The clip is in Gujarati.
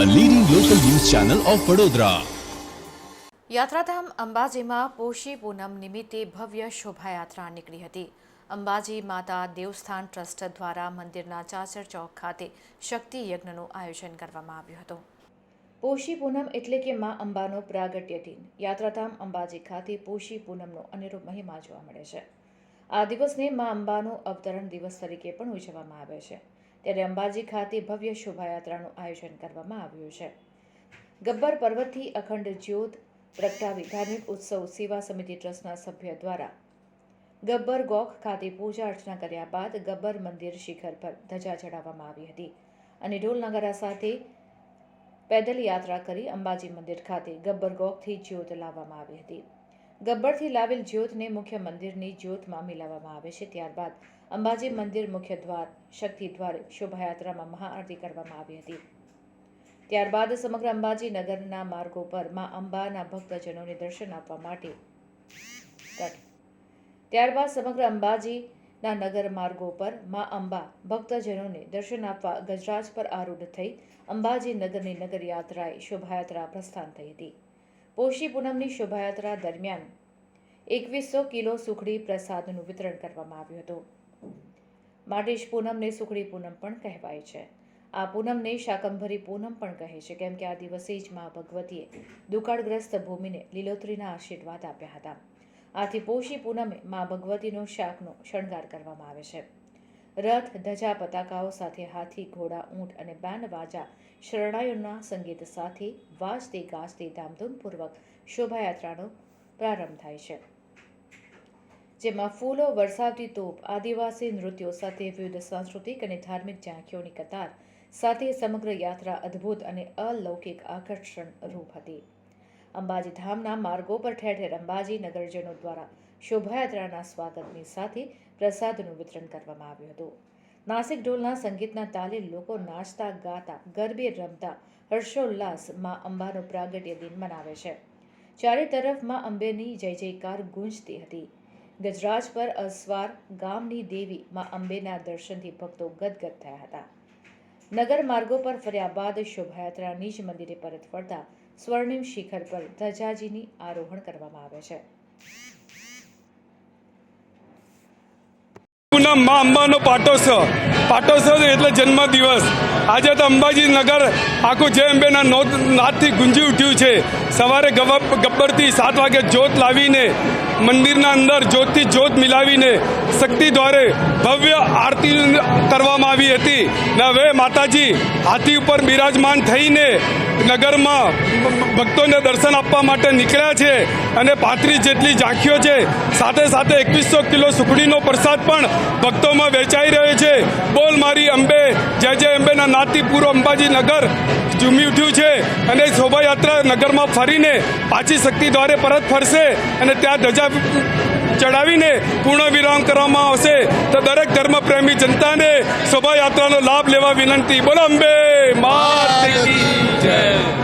ચેનલ ઓફ વડોદરા યાત્રાધામ અંબાજીમાં પોષી પૂનમ નિમિત્તે ભવ્ય શોભાયાત્રા નીકળી હતી. અંબાજી માતા દેવસ્થાન ટ્રસ્ટ દ્વારા મંદિરના ચાચર ચોક ખાતે શક્તિ યજ્ઞનું આયોજન કરવામાં આવ્યું હતું. પોષી પૂનમ એટલે કે મા અંબાનો પ્રાગટ્ય દિન. યાત્રાધામ અંબાજી ખાતે પોષી પૂનમનો અનેરો મહિમા જોવા મળે છે. આ દિવસને મા અંબાનો અવતરણ દિવસ તરીકે પણ ઉજવવામાં આવે છે. ત્યારે અંબાજી ખાતે ભવ્ય શોભાયાત્રાનું આયોજન કરવામાં આવ્યું છે. ગબ્બર પર્વતથી અખંડ જ્યોત પ્રગટાવી ધાર્મિક ઉત્સવ સેવા સમિતિ ટ્રસ્ટના સભ્ય દ્વારા ગબ્બર ગોખ ખાતે પૂજા અર્ચના કર્યા બાદ ગબ્બર મંદિર શિખર પર ધજા ચડાવવામાં આવી હતી અને ઢોલ નગારા સાથે પેદલ યાત્રા કરી અંબાજી મંદિર ખાતે ગબ્બર ગોખથી જ્યોત લાવવામાં આવી હતી. ગબ્બરથી લાવેલ જ્યોતને મુખ્ય મંદિરની જ્યોતમાં મિલાવવામાં આવે છે. ત્યારબાદ અંબાજી મંદિર મુખ્ય દ્વાર, શક્તિ દ્વારે, શોભાયાત્રામાં મહાઆરતી કરવામાં આવી હતી. ત્યારબાદ સમગ્ર અંબાજી નગરના માર્ગો પર મા અંબાના ભક્તજનોને દર્શન આપવા માટે ત્યારબાદ સમગ્ર અંબાજીના નગર માર્ગો પર મા અંબા ભક્તજનોને દર્શન આપવા ગજરાજ પર આરૂઢ થઈ અંબાજી નગરની નગરયાત્રાએ શોભાયાત્રા પ્રસ્થાન થઈ હતી. પોષી પૂનમની શોભાયાત્રા દરમિયાન એકવીસો કિલો સુખડી પ્રસાદનું વિતરણ કરવામાં આવ્યું હતું. માટે જ પૂનમને સુખડી પૂનમ પણ કહેવાય છે. આ પૂનમને શાકંભરી પૂનમ પણ કહે છે. કેમ કે આ દિવસે જ મા ભગવતીએ દુકાળગ્રસ્ત ભૂમિને લીલોતરીના આશીર્વાદ આપ્યા હતા. આથી પોષી પૂનમે મા ભગવતીનો શાકનો શણગાર કરવામાં આવે છે. રથ, ધજા પતાકાઓ સાથે હાથી, ઘોડા, ઊંટ અને બેન્ડ વાજા શરણાઈઓના સંગીત સાથે વાજતે ગાજતે ધામધૂમપૂર્વક શોભાયાત્રાનો પ્રારંભ થાય છે. જેમાં ફૂલો વરસાવતી તોપ, આદિવાસી નૃત્યો સાથે વિવિધ સાંસ્કૃતિક અને ધાર્મિક ઝાંખીઓની કતાર સાથે સમગ્ર યાત્રા અદ્ભુત અને અલૌકિક આકર્ષણ રૂપ હતી. અંબાજી ધામના માર્ગો પર ઠેર ઠેર અંબાજી નગરજનો દ્વારા શોભાયાત્રાના સ્વાગતની સાથે પ્રસાદનું વિતરણ કરવામાં આવ્યું હતું. નાસિક ઢોલના સંગીતના તાલે લોકો નાચતા, ગાતા, ગરબે રમતા, હર્ષોલ્લાસમાં અંબાનો પ્રાગટ્ય દિન મનાવે છે. ચારે તરફમાં અંબેની જય જયકાર ગુંજતી હતી. ગજરાજ પર અસવાર ગામની દેવી માં અંબેના દર્શનથી ભક્તો ગદગદ થયા હતા. નગર માર્ગો પર ફર્યા બાદ શોભાયાત્રા નિજ મંદિરે પરત ફરતા સ્વર્ણિમ શિખર પર ધજાજીની આરોહણ કરવામાં આવે છે. પૂનમ મા અંબાનો પાટોત્સવ. પાટોત્સવ એટલે જન્મ દિવસ આજે તો અંબાજી નગર આખું જય અંબેના નાદથી ગુંજી ઉઠ્યું છે. સવારે ગબ- ગબ્બરથી સાત વાગે જોત લાવીને મંદિરના અંદર જ્યોતથી જ્યોત મિલાવીને શક્તિ દ્વારે ભવ્ય આરતી કરવામાં આવી હતી. ને હવે માતાજી હાથી ઉપર બિરાજમાન થઈને નગરમાં ભક્તોને દર્શન આપવા માટે નીકળ્યા છે અને પાંત્રીસ જેટલી ઝાંખીઓ છે. સાથે સાથે એકવીસો કિલો સુખડીનો પ્રસાદ પણ ભક્તોમાં વેચાઈ રહ્યો છે. બોલ મારી અંબે જય અંબેના પૂરો અંબાજી નગર ઝૂમી ઉઠ્યું છે અને શોભાયાત્રા નગરમાં ફરીને પાછી શક્તિ દ્વારે પરત ફરશે અને ત્યાં ધજા ચડાવીને પૂર્ણ વિરામ કરવામાં આવશે. તો દરેક ધર્મપ્રેમી જનતાને શોભાયાત્રાનો લાભ લેવા વિનંતી. બોલો અંબે જય.